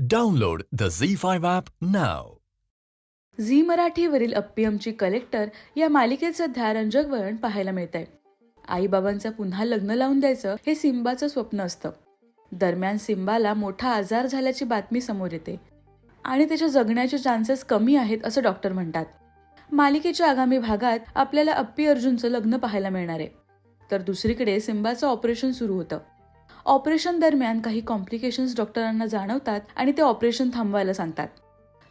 Download the Zee five app now Zee मराठीवरील अप्पियमची collector या मालिकेत सध्या रंजक वळण पाहायला मिळतंय. आईबाबांचं पुन्हा लग्न लावून द्यायचं हे सिम्बाचं स्वप्न असतं. दरम्यान सिम्बाला मोठा आजार झाल्याची बातमी समोर येते. आणि त्याच्या जगण्याचे चान्सेस कमी आहेत असं डॉक्टर म्हणतात. मालिकेच्या आगामी भागात आपल्याला अप्पी अर्जुनचं लग्न पाहायला मिळणार आहे. तर दुसरीकडे सिम्बाचं ऑपरेशन सुरू होतं. ऑपरेशन दरम्यान काही कॉम्प्लिकेशन्स डॉक्टरांना जाणवतात आणि ते ऑपरेशन थांबवायला सांगतात.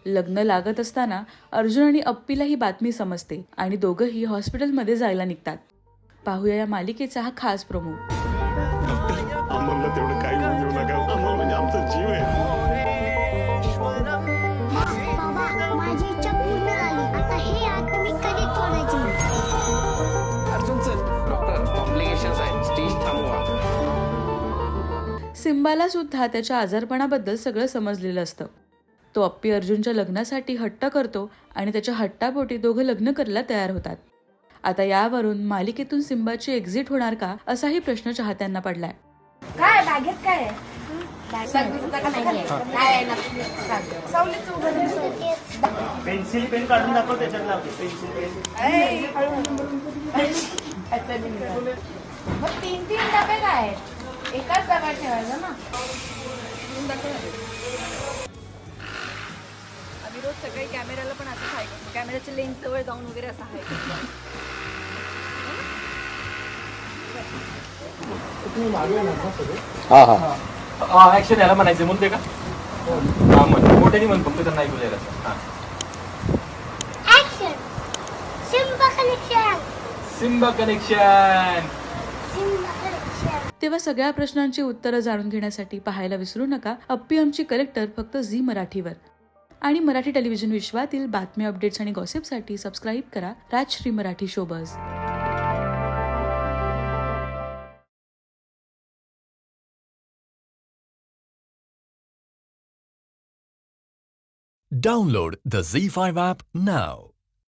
लग्न लागत असताना अर्जुन आणि अप्पीला ही बातमी समजते आणि दोघंही हॉस्पिटलमध्ये जायला निघतात. पाहूया या मालिकेचा हा खास प्रमुख सिम्बाला सुद्धा त्याच्या आजारपणाबद्दल सगळं समजलेलं असतं. तो अप्पी अर्जुनच्या लग्नासाठी हट्ट करतो आणि त्याच्या हट्टापोटी दोघं लग्न करायला तयार होतात. आता यावरून मालिकेतून सिम्बाची एक्झिट होणार का असाही प्रश्न चाहत्यांना पडलाय. काय बागेत काय. पेन्सिल पेन काढून दाखव त्याच्यात पेन्सिल पेन. मग तीन तीन डबे काय? आहेत एकाच डब्यात ठेवायचं ना? आम्ही रोज सकाळी कॅमेराला पण असं आहे कॅमेराच्या लेन्स जवळ जाऊन वगैरे असं आहे. हा हा. ऍक्शन याला म्हणायचं म्हणते का? हा म्हण. मोठ्याने म्हण फक्त त्यांना ऐकू द्यायला. हा. सिम्बा कनेक्शन सिम्बा कनेक्शन तेव्हा सगळ्या प्रश्नांची उत्तरं जाणून घेण्यासाठी पाहायला विसरू नका. अप्पी आमची कलेक्टर फक्त झी मराठीवर. आणि मराठी टेलिव्हिजन विश्वातील बातम्या अपडेट्स आणि गॉसिपसाठी सबस्क्राईब करा. Rajshri Marathi showbiz Download the Z5 app now.